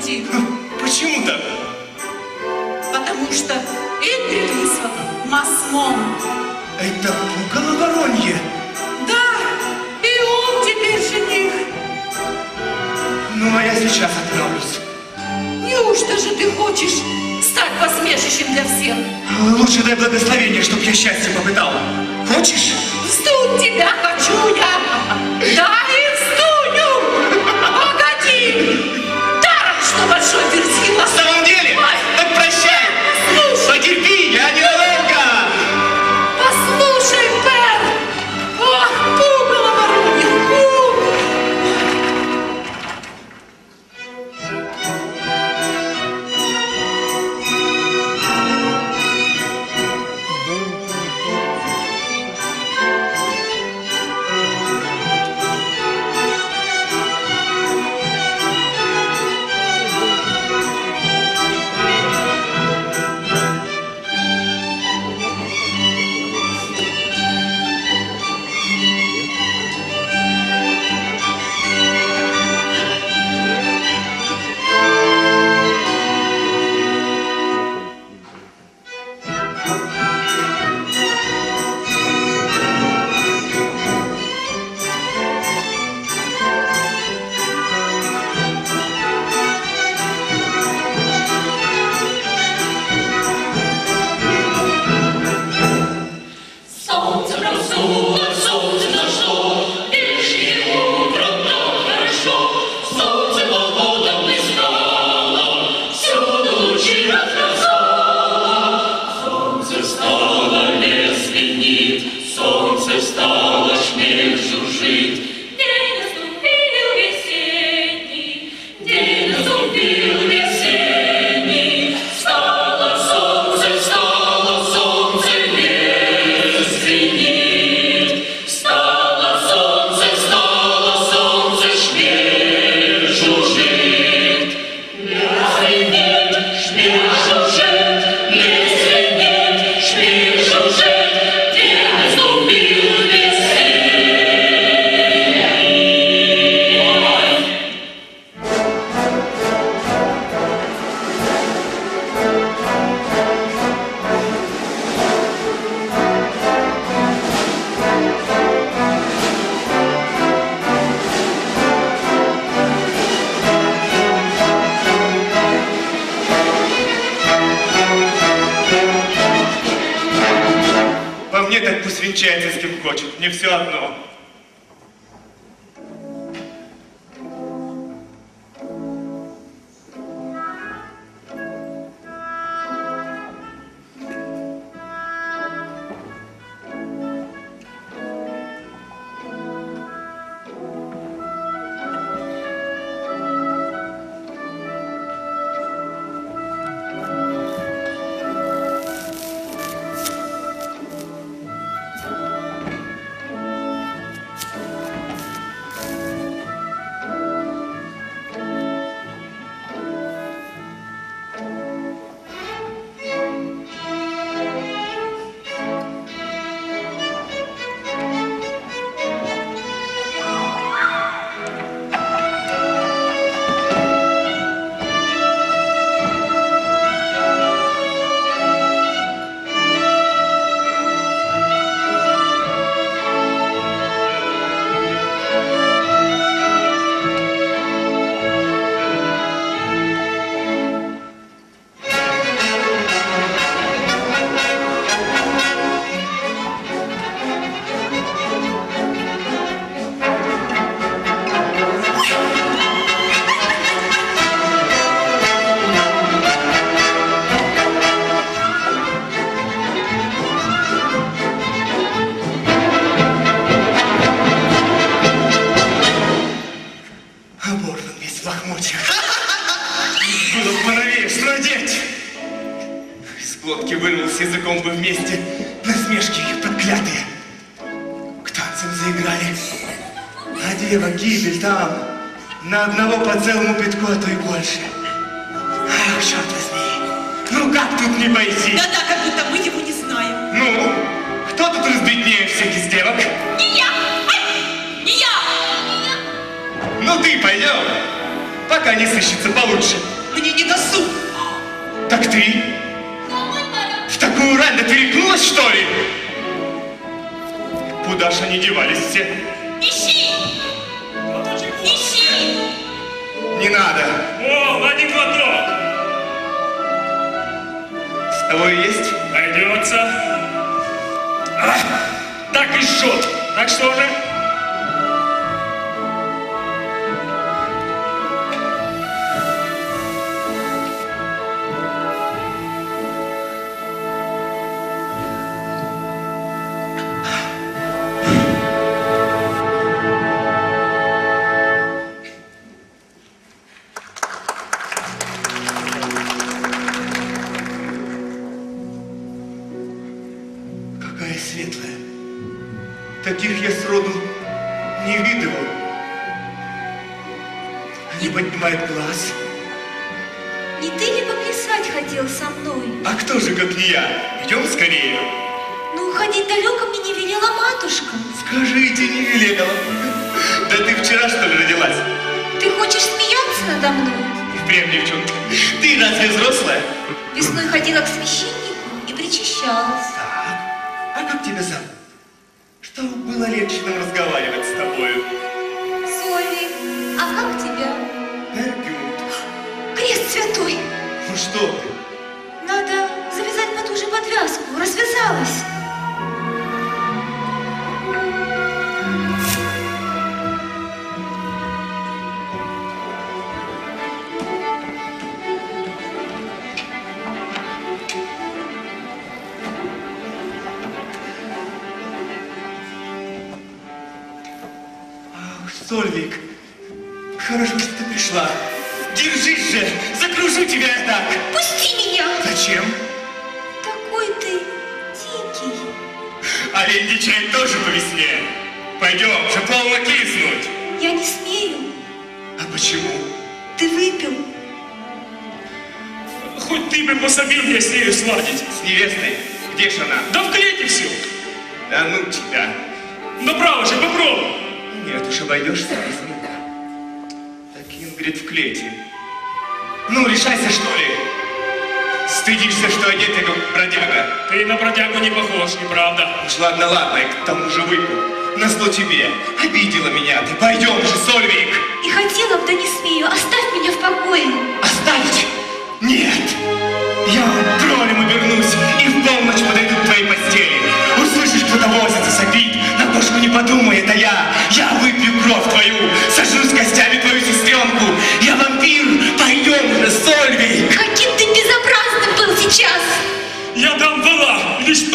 уйти. Почему так? Потому что Ингрид вызвал масмом. Это пугало воронье. Да, и он теперь жених. Ну, а я сейчас отправлюсь. Неужто же ты хочешь стать посмешищем для всех? Лучше дай благословение, чтоб я счастье попытал. Хочешь? С кем хочет. Мне все одно. Дева гибель там. На одного по целому пятку, а то и больше. Ах, черт возьми. Ну как тут не пойти? Да-да, как будто мы его не знаем. Ну, кто тут разбеднее всех из девок? Не я! Ай! Не я! Ну ты пойдем. По пока не сыщется получше. Мне не досуг. Так ты в такую рань да ты рехнулась, что ли? Куда ж они девались все? Не надо. О, один глоток! С тобой есть? Найдется. А, так и жжет. Так что же? Они поднимают глаз. Не ты ли поплясать хотел со мной? А кто же, как не я? Идем скорее. Ну, ходить далеко мне не велела матушка. Скажите, не велела. Да ты вчера, что ли, родилась? Ты хочешь смеяться надо мной? Впрямь, девчонка. Ты разве взрослая? Весной ходила к священнику и причащалась. Так. А как тебя зовут? Что было легче нам разговаривать с тобою? Соли, а как тебя? Эргюд. Крест святой. Ну что ты? Надо завязать потуже подвязку. Развязалась. Олень дичает тоже по весне. Пойдем, же полно киснуть. Я не смею. А почему? Ты выпил. Хоть ты бы пособил мне с нею сладить. С невестой? Где ж она? Да в клете все. Да ну тебя. Ну право же, попробуй. Нет уж, обойдешься без меня. Так Ингрид в клете. Ну, решайся, что ли. Стыдишься, что одет как бродяга. Ты на бродягу не похож, неправда. Уж ладно, ладно, я к тому же выпил. Назло тебе. Обидела меня ты. Пойдем же, Сольвик. И хотела бы, да не смею. Оставь меня в покое. Оставить? Нет! Я троллем сейчас. Я дам вала, лишь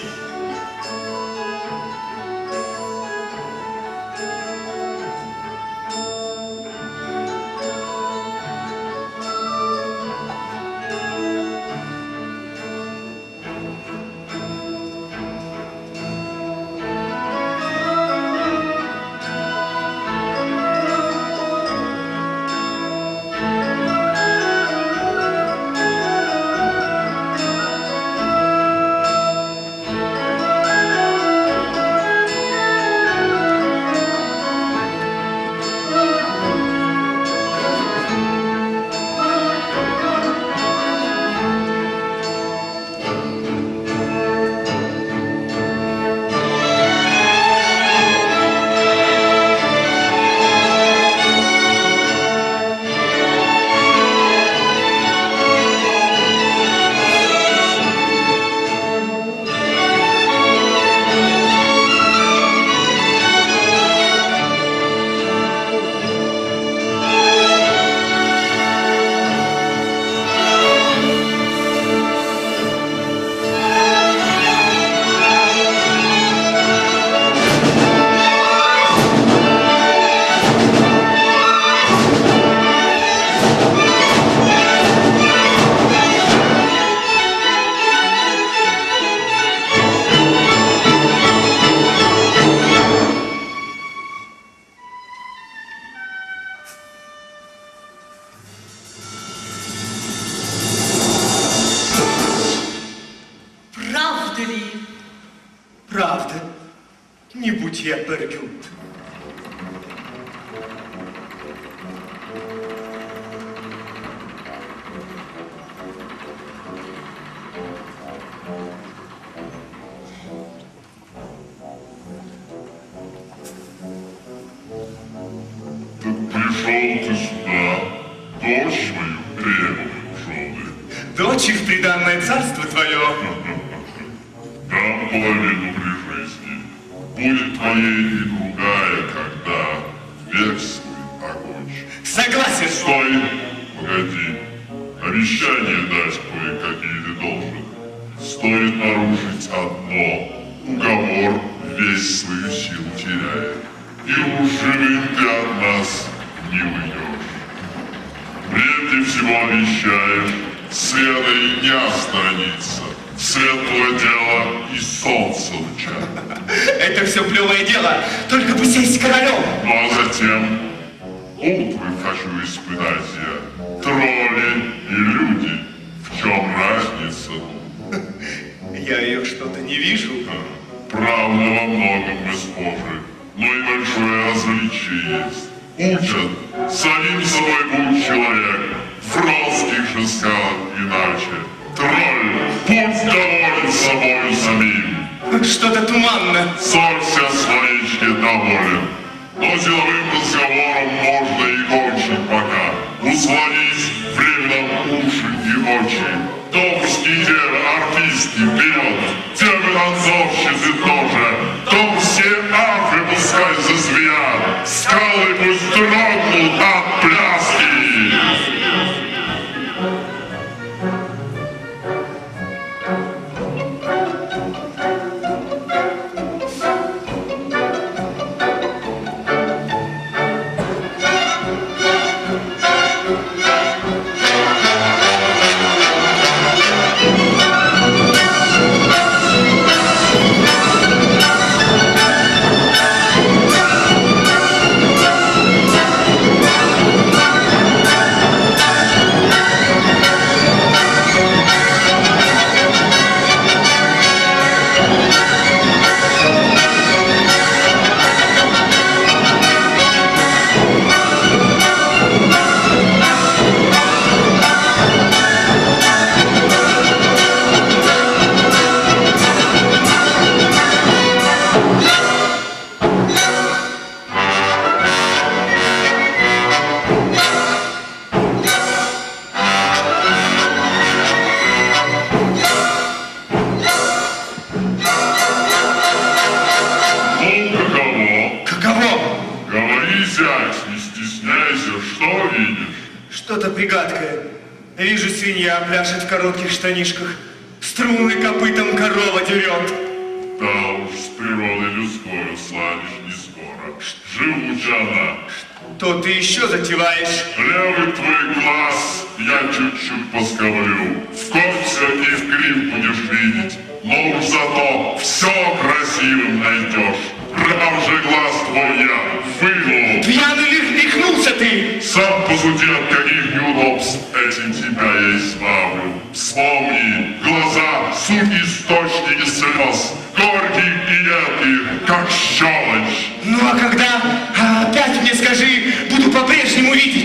Peace. Ли? Правда. Не будь я Бергюнд. Половину при жизни. Будет твоей и другая, когда век свой окончит. Согласен. Стой, погоди. Обещание дать кое-какие ты должен. Стоит нарушить одно. Уговор весь свою силу теряет. И уж живым ты от нас не уйдешь. Прежде всего обещаешь света и не отстраниться. Светлое дело и солнце луча. Это все плевое дело. Только бы сесть королем. Ну а затем утварь хочу испытать я. Тролли и люди. В чем разница? Я ее что-то не вижу. Правда, во многом мы схожи, но и большое различие есть. Учат, самим собой будь человек, Фронский же сказал иначе. Тролль, пусть доволен собой самим, Что-то туманно. сорься в своичке доволен. Но деловым разговором можно и кончить пока. Усвоить временем уши и очи. Томские девы, пляшет в коротких штанишках. Струны копытом корова дерет. Да уж, с природой людской сладишь не скоро. Живуча она. То ты еще затеваешь. Левый твой глаз я чуть-чуть посковлю. В кольца и в крив будешь видеть. Но уж зато все красивым найдешь. Прав же глаз твой я выну. Пьяный ли рехнулся ты? Сам посуди, от каких неудобств этим тебя я избавлю. Вспомни, глаза — суть источники слез, горьких и ярких, как щелочь. Ну а когда а, опять мне скажи, буду по-прежнему видеть.